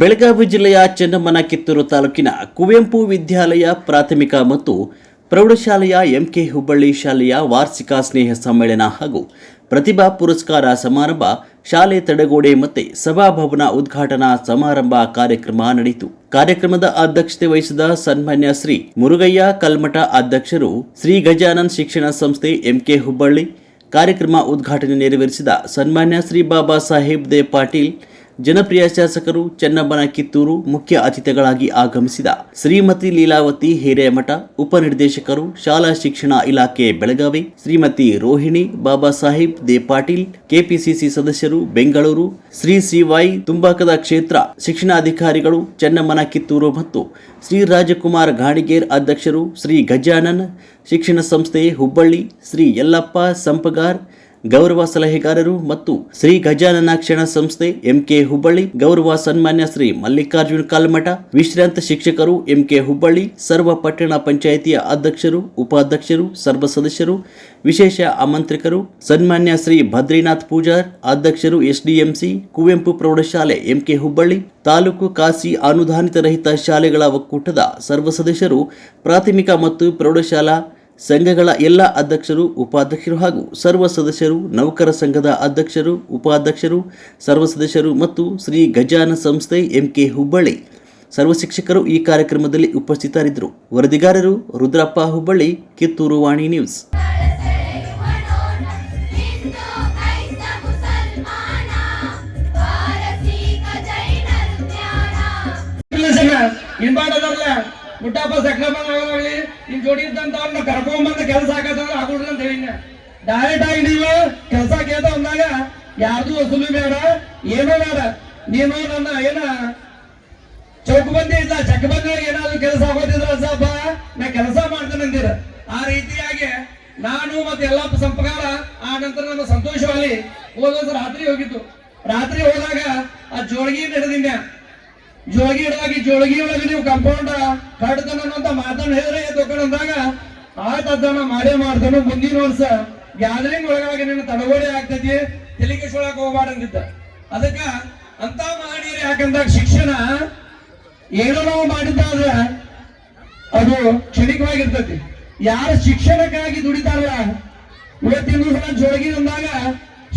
ಬೆಳಗಾವಿ ಜಿಲ್ಲೆಯ ಚೆನ್ನಮ್ಮನ ಕಿತ್ತೂರು ತಾಲೂಕಿನ ಕುವೆಂಪು ವಿದ್ಯಾಲಯ ಪ್ರಾಥಮಿಕ ಮತ್ತು ಪ್ರೌಢಶಾಲೆಯ ಎಂಕೆ ಹುಬ್ಬಳ್ಳಿ ಶಾಲೆಯ ವಾರ್ಷಿಕ ಸ್ನೇಹ ಸಮ್ಮೇಳನ ಹಾಗೂ ಪ್ರತಿಭಾ ಪುರಸ್ಕಾರ ಸಮಾರಂಭ, ಶಾಲೆ ತಡೆಗೋಡೆ ಮತ್ತು ಸಭಾಭವನ ಉದ್ಘಾಟನಾ ಸಮಾರಂಭ ಕಾರ್ಯಕ್ರಮ ನಡೆಯಿತು. ಕಾರ್ಯಕ್ರಮದ ಅಧ್ಯಕ್ಷತೆ ವಹಿಸಿದ ಸನ್ಮಾನ್ಯ ಶ್ರೀ ಮುರುಗಯ್ಯ ಕಲ್ಮಠ ಅಧ್ಯಕ್ಷರು ಶ್ರೀ ಗಜಾನನ್ ಶಿಕ್ಷಣ ಸಂಸ್ಥೆ ಎಂಕೆ ಹುಬ್ಬಳ್ಳಿ. ಕಾರ್ಯಕ್ರಮ ಉದ್ಘಾಟನೆ ನೆರವೇರಿಸಿದ ಸನ್ಮಾನ್ಯ ಶ್ರೀ ಬಾಬಾ ಸಾಹೇಬ್ ದೇ ಪಾಟೀಲ್. ಜನಪ್ರಿಯ ಶಾಸಕರು ಚೆನ್ನಬ್ಬನ ಕಿತ್ತೂರು ಮುಖ್ಯ ಅತಿಥಿಗಳಾಗಿ ಆಗಮಿಸಿದ ಶ್ರೀಮತಿ ಲೀಲಾವತಿ ಹಿರೇಮಠ ಉಪನಿರ್ದೇಶಕರು ಶಾಲಾ ಶಿಕ್ಷಣ ಇಲಾಖೆ ಬೆಳಗಾವಿ, ಶ್ರೀಮತಿ ರೋಹಿಣಿ, ಬಾಬಾ ಸಾಹೇಬ್ ದೇ ಪಾಟೀಲ್ ಕೆಪಿಸಿಸಿ ಸದಸ್ಯರು ಬೆಂಗಳೂರು, ಶ್ರೀ ಸಿವೈ ತುಂಬಾಕದ ಕ್ಷೇತ್ರ ಶಿಕ್ಷಣಾಧಿಕಾರಿಗಳು ಚೆನ್ನಮ್ಮನ ಕಿತ್ತೂರು ಮತ್ತು ಶ್ರೀ ರಾಜಕುಮಾರ್ ಗಾಣಿಗೇರ್ ಅಧ್ಯಕ್ಷರು ಶ್ರೀ ಗಜಾನನ್ ಶಿಕ್ಷಣ ಸಂಸ್ಥೆ ಹುಬ್ಬಳ್ಳಿ, ಶ್ರೀ ಯಲ್ಲಪ್ಪ ಸಂಪಗಾರ್ ಗೌರವ ಸಲಹೆಗಾರರು ಮತ್ತು ಶ್ರೀ ಗಜಾನನ ಕ್ಷಣ ಸಂಸ್ಥೆ ಎಂಕೆ ಹುಬ್ಬಳ್ಳಿ, ಗೌರವ ಸನ್ಮಾನ್ಯ ಶ್ರೀ ಮಲ್ಲಿಕಾರ್ಜುನ್ ಕಾಲ್ಮಠ, ವಿಶ್ರಾಂತ ಶಿಕ್ಷಕರು ಎಂಕೆ ಹುಬ್ಬಳ್ಳಿ, ಸರ್ವ ಪಟ್ಟಣ ಪಂಚಾಯಿತಿಯ ಅಧ್ಯಕ್ಷರು, ಉಪಾಧ್ಯಕ್ಷರು, ಸರ್ವ ಸದಸ್ಯರು, ವಿಶೇಷ ಆಮಂತ್ರಿಕರು, ಸನ್ಮಾನ್ಯ ಶ್ರೀ ಭದ್ರಿನಾಥ್ ಪೂಜಾರ್, ಅಧ್ಯಕ್ಷರು ಎಸ್ಡಿಎಂಸಿ, ಕುವೆಂಪು ಪ್ರೌಢಶಾಲೆ ಎಂಕೆ ಹುಬ್ಬಳ್ಳಿ, ತಾಲೂಕು ಕಾಸಿ ಅನುದಾನಿತ ರಹಿತ ಶಾಲೆಗಳ ಒಕ್ಕೂಟದ ಸರ್ವ ಸದಸ್ಯರು, ಪ್ರಾಥಮಿಕ ಮತ್ತು ಪ್ರೌಢಶಾಲಾ ಸಂಘಗಳ ಎಲ್ಲ ಅಧ್ಯಕ್ಷರು ಉಪಾಧ್ಯಕ್ಷರು ಹಾಗೂ ಸರ್ವ ಸದಸ್ಯರು ನೌಕರ ಸಂಘದ ಅಧ್ಯಕ್ಷರು ಉಪಾಧ್ಯಕ್ಷರು ಸರ್ವ ಸದಸ್ಯರು ಮತ್ತು ಶ್ರೀ ಗಜಾನ ಸಂಸ್ಥೆ ಎಂಕೆ ಹುಬ್ಬಳ್ಳಿ. ಸರ್ವ ಶಿಕ್ಷಕರು ಈ ಕಾರ್ಯಕ್ರಮದಲ್ಲಿ ಉಪಸ್ಥಿತರಿದ್ದರು. ವರದಿಗಾರರು ರುದ್ರಪ್ಪ ಹುಬ್ಬಳ್ಳಿ ಕಿತ್ತೂರು ವಾಣಿ ನ್ಯೂಸ್. ಸಕ್ರಮಣ ಆಗಲಿ, ನಿಮ್ ಜೋಡಿ ಇದ್ದಂತ ಅವ್ರನ್ನ ಕರ್ಕೊಂಬಂದ ಕೆಲಸ ಆಗತ್ತಂದ್ರೆ ಆಗುಡ್ರಿ ಅಂತ ಹೇಳಿನ ಡೈರೆಕ್ಟ್ ಆಗಿ ನೀವು ಕೆಲಸ ಕೇಳ್ತಾ ಅಂದಾಗ ಯಾರ್ದು ವಸೂಲಿ ಬೇಡ, ಏನೋ ಬೇಡ. ನೀನು ನನ್ನ ಏನ ಚೌಕಬಂದಿ ಇಲ್ಲ ಚಕ್ಕಬಂದಿ ಏನಾದ್ರು ಕೆಲಸ ಆಗೋದಿದ್ರ ಸಾಪ ನಾ ಕೆಲಸ ಮಾಡ್ತೇನೆ ಅಂದಿರ ಆ ರೀತಿಯಾಗಿ ನಾನು ಮತ್ತೆ ಎಲ್ಲ ಸಂಪಕಾರ ಆ ನಂತರ ನಮ್ಮ ಸಂತೋಷವಾಗಿ ಹೋದ ರಾತ್ರಿ ಹೋಗಿತ್ತು ರಾತ್ರಿ ಹೋದಾಗ ಆ ಜೋಳಗಿ ನಡೆದಿನ ಜೋಳಗಿ ಹಿಡಿದಾಗ ಜೋಳಗಿ ಒಳಗೆ ನೀವು ಕಂಪೌಂಡ್ ಕಟ್ತನ ಅಂತ ಮಾತನ್ನ ಹೇಳ್ರಿ ತಕೊಂಡಂದಾಗ ಅದನ್ನ ಮಾಡೇ ಮಾಡ್ತಾನು ಮುಂದಿನ ವರ್ಷ. ಗ್ಯಾದರಿಂಗ್ ಒಳಗಾಗಿ ನಿನ್ನ ತಡಗೋಡೆ ಆಗ್ತೈತಿ, ತೆಲಿಗೆ ಸೊಳಕ್ ಹೋಗ್ಬಾರ್ದಂದಿದ್ದ ಅದಕ್ಕ ಅಂತ ಮಾಡಿರಿ ಯಾಕಂದಾಗ ಶಿಕ್ಷಣ ಏನೋ ನಾವು ಮಾಡಿದ್ದಾದ್ರೆ ಅದು ಕ್ಷಣಿಕವಾಗಿರ್ತೈತಿ. ಯಾರ ಶಿಕ್ಷಣಕ್ಕಾಗಿ ದುಡಿತಾರ? ಇವತ್ತಿನ ಜೋಳಗಿ ಅಂದಾಗ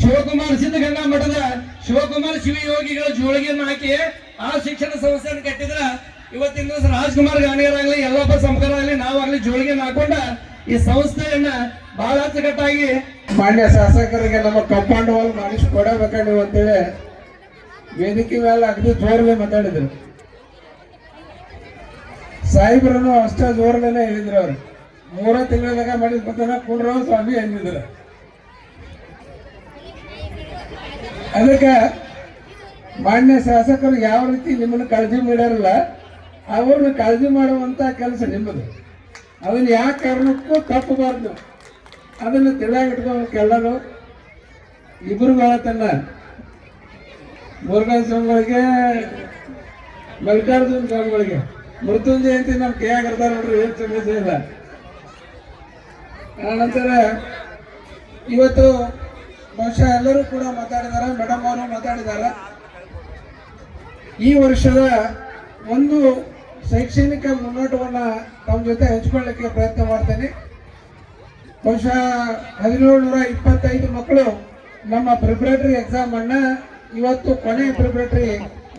ಶಿವಕುಮಾರ್ ಸಿದ್ಧಗಂಗಾ ಮಠದ ಶಿವಕುಮಾರ್ ಶಿವಯೋಗಿಗಳ ಜೋಳಿಗೆಯನ್ನು ಹಾಕಿ ಆ ಶಿಕ್ಷಣ ಸಂಸ್ಥೆಯನ್ನು ಕಟ್ಟಿದ್ರ ಇವತ್ತಿನ ದಿವಸ ರಾಜ್ಕುಮಾರ್ ಗಾಣಿಗರಾಗ್ಲಿ ಎಲ್ಲಪ್ಪ ಸಂಸ್ಕಾರ ಆಗ್ಲಿ ನಾವಾಗ್ಲಿ ಜೋಳಿಗೆಯನ್ನು ಹಾಕೊಂಡ ಈ ಸಂಸ್ಥೆಯನ್ನ ಬಹಳ ಅಚ್ಚುಕಟ್ಟಾಗಿ ಮಾನ್ಯ ಶಾಸಕರಿಗೆ ನಮ್ಮ ಕಂಪೌಂಡ್ ವಾಲ್ ಮಾಡಿಸಿ ಕೊಡಬೇಕಂಡು ಅಂತೇಳಿ ವೇದಿಕೆ ಮೇಲೆ ಅಗದಿ ಜೋರಲ್ಲೇ ಮಾತಾಡಿದ್ರು. ಸಾಹೇಬ್ರನ್ನು ಅಷ್ಟೇ ಜೋರಲ್ಲೇ ಹೇಳಿದ್ರು ಅವ್ರು. ಮೂರ ತಿಂಗಳದಾಗ ಮಾಡಿದ ಬರ್ತಾನೆ ಕುಡ್ರ ಸ್ವಾಮಿ ಅಂದಿದ್ರು ಅದಕ್ಕೆ ಮಾನ್ಯ ಶಾಸಕರು ಯಾವ ರೀತಿ ನಿಮ್ಮನ್ನು ಕಾಳಜಿ ಮಾಡ್ಯಾರಲ್ಲ ಅವ್ರನ್ನ ಕಾಳಜಿ ಮಾಡುವಂತ ಕೆಲಸ ನಿಮ್ಮದು. ಅದನ್ನ ಯಾವ ಕಾರಣಕ್ಕೂ ತಪ್ಪಬಾರ್ದು. ಅದನ್ನು ಇಟ್ಕೋಬೇಕೆಲ್ಲರೂ ಇಬ್ಬರು ತನ್ನ ಮುರುಘಾ ಸ್ವಾಮಿಗಳಿಗೆ, ಮಲ್ಲಿಕಾರ್ಜುನ ಸ್ವಾಮಿಗಳಿಗೆ. ಮೃತ್ಯುಂಜಯ ಅಂತ ನಮ್ಮ ಕೈಯಾಗ ಇರ್ತಾರೆ ನೋಡ್ರಿ, ಏನು ಸಮಸ್ಯೆ ಇಲ್ಲ. ಆನಂತರ ಇವತ್ತು ಬಹುಶಃ ಎಲ್ಲರೂ ಕೂಡ ಮಾತಾಡಿದ್ದಾರೆ ಮೇಡಮ್ ಅವರು ಮಾತಾಡಿದ್ದಾರೆ ಈ ವರ್ಷದ ಒಂದು ಶೈಕ್ಷಣಿಕ ಮುನ್ನೋಟವನ್ನು ತಮ್ಮ ಜೊತೆ ಹಂಚ್ಕೊಳ್ಳಿಕ್ಕೆ ಪ್ರಯತ್ನ ಮಾಡ್ತೇನೆ. ಬಹುಶಃ ಹದಿನೇಳು ನೂರ ಇಪ್ಪತ್ತೈದು ಮಕ್ಕಳು ನಮ್ಮ ಪ್ರಿಪರೇಟರಿ ಎಕ್ಸಾಮ್ ಅನ್ನ ಇವತ್ತು ಕೊನೆ ಪ್ರಿಪರೇಟರಿ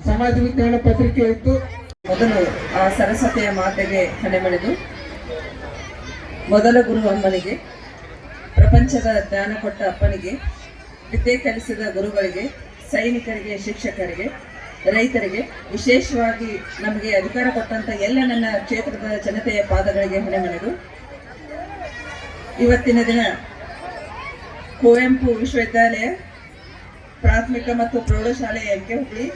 ಸಮಾಜ ವಿಜ್ಞಾನ ಪತ್ರಿಕೆ ಇತ್ತು. ಮೊದಲು ಆ ಸರಸ್ವತಿಯ ಮಾತೆಗೆ ಹಣೆಮಣಿದು ಮೊದಲ ಗುರು ಅಮ್ಮನಿಗೆ, ಪ್ರಪಂಚದ ಜ್ಞಾನ ಕೊಟ್ಟ ಅಪ್ಪನಿಗೆ ವಿದ್ಯೆ ಕಲಿಸಿದ ಗುರುಗಳಿಗೆ, ಸೈನಿಕರಿಗೆ, ಶಿಕ್ಷಕರಿಗೆ, ರೈತರಿಗೆ ವಿಶೇಷವಾಗಿ ನಮಗೆ ಅಧಿಕಾರ ಕೊಟ್ಟಂತ ಎಲ್ಲ ನನ್ನ ಕ್ಷೇತ್ರದ ಜನತೆಯ ಪಾದಗಳಿಗೆ ಹೊಣೆಮಣಿದು ಇವತ್ತಿನ ದಿನ ಕುವೆಂಪು ವಿಶ್ವವಿದ್ಯಾಲಯ ಪ್ರಾಥಮಿಕ ಮತ್ತು ಪ್ರೌಢಶಾಲೆ ಎಂಕೆ ಹುಬ್ಳಿ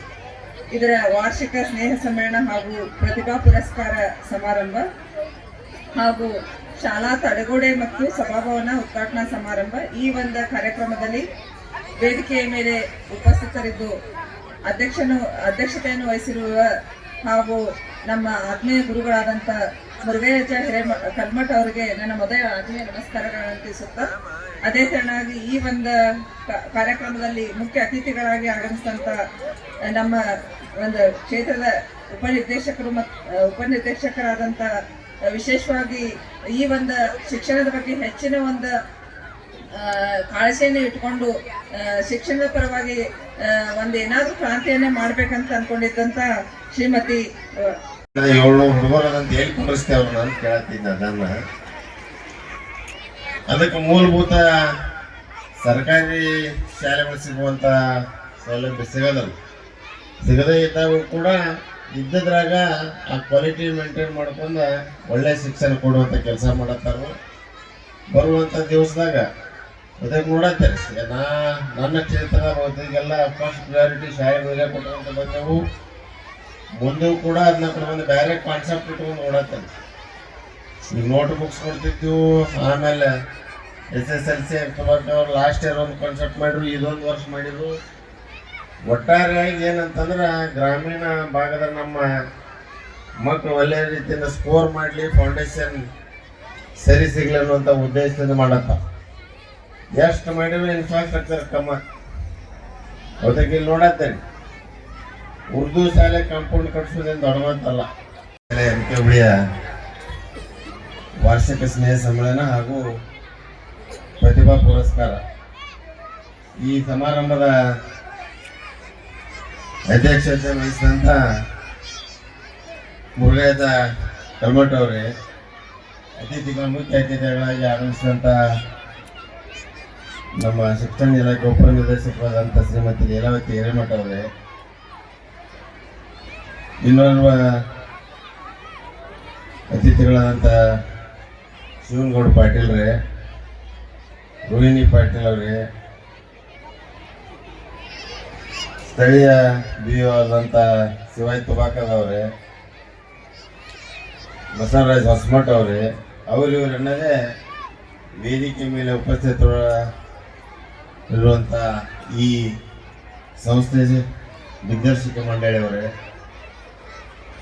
ಇದರ ವಾರ್ಷಿಕ ಸ್ನೇಹ ಸಮ್ಮೇಳನ ಹಾಗೂ ಪ್ರತಿಭಾ ಪುರಸ್ಕಾರ ಸಮಾರಂಭ ಹಾಗೂ ಶಾಲಾ ತಡೆಗೋಡೆ ಮತ್ತು ಸಭಾಭವನ ಉದ್ಘಾಟನಾ ಸಮಾರಂಭ ಈ ಒಂದು ಕಾರ್ಯಕ್ರಮದಲ್ಲಿ ವೇದಿಕೆಯ ಮೇಲೆ ಉಪಸ್ಥಿತರಿದ್ದು ಅಧ್ಯಕ್ಷನು, ಅಧ್ಯಕ್ಷತೆಯನ್ನು ವಹಿಸಿರುವ ಹಾಗೂ ನಮ್ಮ ಆತ್ಮೀಯ ಗುರುಗಳಾದಂಥ ಮುರುಗೇಶ ಹಿರೇಮ, ಕಲ್ಮಠ ಅವರಿಗೆ ನನ್ನ ಮೊದಲ ಆತ್ಮೀಯ ನಮಸ್ಕಾರಗಳನ್ನು ತಿಳಿಸುತ್ತಾ, ಅದೇ ತರನಾಗಿ ಈ ಒಂದು ಕಾರ್ಯಕ್ರಮದಲ್ಲಿ ಮುಖ್ಯ ಅತಿಥಿಗಳಾಗಿ ಆಗಮಿಸಿದಂಥ ನಮ್ಮ ಒಂದು ಕ್ಷೇತ್ರದ ಉಪನಿರ್ದೇಶಕರು ಮತ್ತು ಉಪನಿರ್ದೇಶಕರಾದಂಥ ವಿಶೇಷವಾಗಿ ಈ ಒಂದು ಶಿಕ್ಷಣದ ಬಗ್ಗೆ ಹೆಚ್ಚಿನ ಒಂದು ಕಾಳಜಿಯನ್ನು ಇಟ್ಕೊಂಡು ಶಿಕ್ಷಣದ ಪರವಾಗಿ ಒಂದು ಏನಾದರೂ ಕ್ರಾಂತಿಯನ್ನೇ ಮಾಡ್ಬೇಕಂತ ಅನ್ಕೊಂಡಿದ್ದಂತ ಶ್ರೀಮತಿ ಏಳು ಹುಡುಗರದಂತ ಅವ್ರನ್ನ ಅಂತ ಕೇಳತ್ತಿದ್ದ ಅದನ್ನ. ಅದಕ್ಕೆ ಮೂಲಭೂತ ಸರ್ಕಾರಿ ಶಾಲೆಗಳು ಸಿಗುವಂತ ಸೌಲಭ್ಯ ಸಿಗೋದಲ್ಲ ಸಿಗದೇ ಇದ್ದಾಗ ಕೂಡ ಇದ್ದದ್ರಾಗ ಆ ಕ್ವಾಲಿಟಿ ಮೇಂಟೈನ್ ಮಾಡ್ಕೊಂಡು ಒಳ್ಳೆ ಶಿಕ್ಷಣ ಕೊಡುವಂತ ಕೆಲಸ ಮಾಡತ್ತಾರ ಬರುವಂತ ದಿವಸದಾಗ ಅದಕ್ಕೆ ನೋಡತ್ತಾರೆ ನಾ ನನ್ನ ಕ್ಷೇತ್ರ ಬಹುತೇಕೆಲ್ಲ ಫಸ್ಟ್ ಪ್ರಯಾರಿಟಿ ಶಾಲೆಗಳಿಗೆ ಕೊಟ್ಟಂತ ಬಂದೆವು. ಮುಂದೆ ಕೂಡ ಅದನ್ನ ಕೊಡ್ಬಂದು ಬೇರೆ ಕಾನ್ಸೆಪ್ಟ್ ಇಟ್ಕೊಂಡು ನೋಡತ್ತಾರೆ ಈಗ ನೋಟ್ ಬುಕ್ಸ್ ಕೊಡ್ತಿದ್ದೆವು ಆಮೇಲೆ ಎಸ್ ಎಸ್ ಎಲ್ ಸಿ ಅವ್ರು ಲಾಸ್ಟ್ ಇಯರ್ ಒಂದು ಕಾನ್ಸೆಪ್ಟ್ ಮಾಡಿದ್ರು, ಇದೊಂದು ವರ್ಷ ಮಾಡಿದ್ರು. ಒಟ್ಟಾರೆಯಾಗಿ ಏನಂತಂದ್ರೆ ಗ್ರಾಮೀಣ ಭಾಗದ ನಮ್ಮ ಮಕ್ಕಳು ಒಳ್ಳೆಯ ರೀತಿಯಿಂದ ಸ್ಕೋರ್ ಮಾಡಲಿ ಫೌಂಡೇಶನ್ ಸರಿ ಸಿಗ್ಲಿ ಅನ್ನುವಂಥ ಉದ್ದೇಶದಿಂದ ಮಾಡತ್ತ. ಎಷ್ಟು ಮಾಡಿದ್ರು ಇನ್ಫ್ರಾಸ್ಟ್ರಕ್ಚರ್ ಕಮ್ಮ. ಅದಕ್ಕೆ ಇಲ್ಲಿ ನೋಡತ್ತೇನೆ. ಉರ್ದು ಶಾಲೆ ಕಾಂಪೌಂಡ್ ಕಟ್ಸೋದೇನು ದೊಡ್ಡ ಮಾತಲ್ಲ ಎಂ ಕೆ ಹುಳಿಯ ವಾರ್ಷಿಕ ಸ್ನೇಹ ಸಮ್ಮೇಳನ ಹಾಗೂ ಪ್ರತಿಭಾ ಪುರಸ್ಕಾರ. ಈ ಸಮಾರಂಭದ ಅಧ್ಯಕ್ಷತೆ ವಹಿಸಿದಂಥ ಮುರುಘೇದ ಕಲ್ಮಠ ಅವರೇ, ಅತಿಥಿಗಳು ಮುಖ್ಯ ಅತಿಥಿಗಳಾಗಿ ಆಗಮಿಸಿದಂಥ ನಮ್ಮ ಶಿಕ್ಷಣ ಇಲಾಖೆ ಉಪನಿರ್ದೇಶಕರಾದಂಥ ಶ್ರೀಮತಿ ಲೀಲಾವತಿ ಹಿರೇಮಠ ಅವರೇ, ಇನ್ನೋರ್ವ ಅತಿಥಿಗಳಾದಂಥ ಶಿವನಗೌಡ ಪಾಟೀಲ್ ರೇ ರೋಹಿಣಿ ಪಾಟೀಲ್ ಅವರೇ, ಸ್ಥಳೀಯ ಬಿ ಆದಂಥ ಶಿವಾಯ್ ತುಬಾಕದವ್ರೆ ಬಸವರಾಜ್ ಹೊಸಮಠ ಅವರೇ ಅವರಿವರನ್ನದೇ ವೇದಿಕೆ ಮೇಲೆ ಉಪಸ್ಥಿತರ ಇರುವಂಥ ಈ ಸಂಸ್ಥೆ ದಿಗ್ದರ್ಶಕ ಮಂಡಳಿಯವರೇ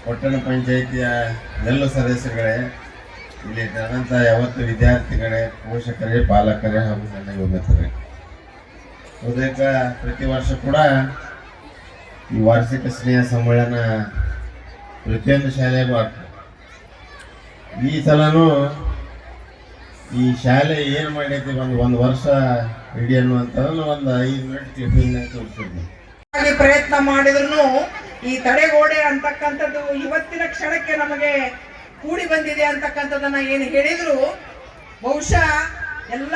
ಪಟ್ಟಣ ಪಂಚಾಯಿತಿಯ ಎಲ್ಲ ಸದಸ್ಯಗಳೇ ಇಲ್ಲಿ ಇದ್ದಂಥ ಯಾವತ್ತು ವಿದ್ಯಾರ್ಥಿಗಳೇ, ಪೋಷಕರೇ, ಪಾಲಕರೇ ಹಾಗೂ ನನ್ನ ಯುವಕರೇ. ಬಹುತೇಕ ಪ್ರತಿ ವರ್ಷ ಕೂಡ ಈ ವಾರ್ಷಿಕ ಸ್ನೇಹ ಸಮ್ಮೇಳನ ಪ್ರತಿಯೊಂದು ಶಾಲೆಗೂ ಆಗ್ತದೆ. ಈ ಸಲನೂ ಈ ಶಾಲೆ ಏನು ಮಾಡೈತಿ ಒಂದು ಒಂದು ವರ್ಷ ಇಡೀ ಅನ್ನುವಂಥದ್ದನ್ನು ಒಂದು ಐದು ಮಿನಿಟ್ ಕ್ಲಿಪ್ಪಿಂಗ್ ತೋರಿಸಿದ್ವಿ. ಹಾಗೆ ಪ್ರಯತ್ನ ಮಾಡಿದ್ರು ಈ ತಡೆಗೋಡೆ ಅಂತಕ್ಕಂಥದ್ದು ಇವತ್ತಿನ ಕ್ಷಣಕ್ಕೆ ನಮಗೆ ಕೂಡಿ ಬಂದಿದೆ ಅಂತಕ್ಕಂಥದ್ದನ್ನ ಏನು ಹೇಳಿದ್ರು, ಬಹುಶಃ ಎಲ್ಲ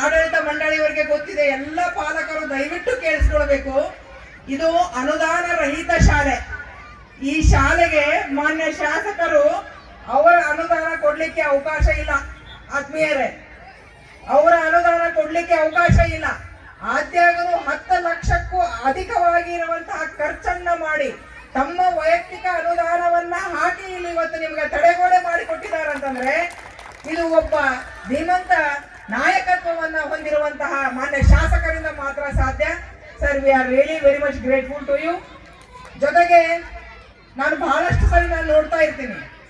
ಆಡಳಿತ ಮಂಡಳಿಯವರಿಗೆ ಗೊತ್ತಿದೆ, ಎಲ್ಲ ಪಾಲಕರು ದಯವಿಟ್ಟು ಕೇಳಿಸ್ಕೊಳ್ಬೇಕು. ಇದು ಅನುದಾನ ರಹಿತ ಶಾಲೆ. ಈ ಶಾಲೆಗೆ ಮಾನ್ಯ ಶಾಸಕರು ಅವರ ಅನುದಾನ ಕೊಡ್ಲಿಕ್ಕೆ ಅವಕಾಶ ಇಲ್ಲ. ಆತ್ಮೀಯರೇ, ಅವರ ಅನುದಾನ ಕೊಡ್ಲಿಕ್ಕೆ ಅವಕಾಶ ಇಲ್ಲ. ಆದ್ಯಾಗಲೂ ಹತ್ತು ಲಕ್ಷಕ್ಕೂ ಅಧಿಕವಾಗಿ ಇರುವಂತಹ ಖರ್ಚನ್ನ ಮಾಡಿ ತಮ್ಮ ವೈಯಕ್ತಿಕ ಅನುದಾನವನ್ನ ಹಾಕಿ ಇಲ್ಲಿ ಇವತ್ತು ನಿಮ್ಗೆ ತಡೆಗೋಡೆ ಮಾಡಿ ಕೊಟ್ಟಿದ್ದಾರೆ ಅಂತಂದ್ರೆ, ಇದು ಒಬ್ಬ ಧೀಮಂತ ನಾಯಕತ್ವವನ್ನ ಹೊಂದಿರುವಂತಹ ಮಾನ್ಯ ಶಾಸಕರಿಂದ ಮಾತ್ರ ಸಾಧ್ಯ. Sir we are really very much grateful to you ಜೊತೆಗೆ ನಾನು ಬಹಳಷ್ಟು ಸರಿ ನಾನು ನೋಡ್ತಾ ಇರ್ತೀನಿ.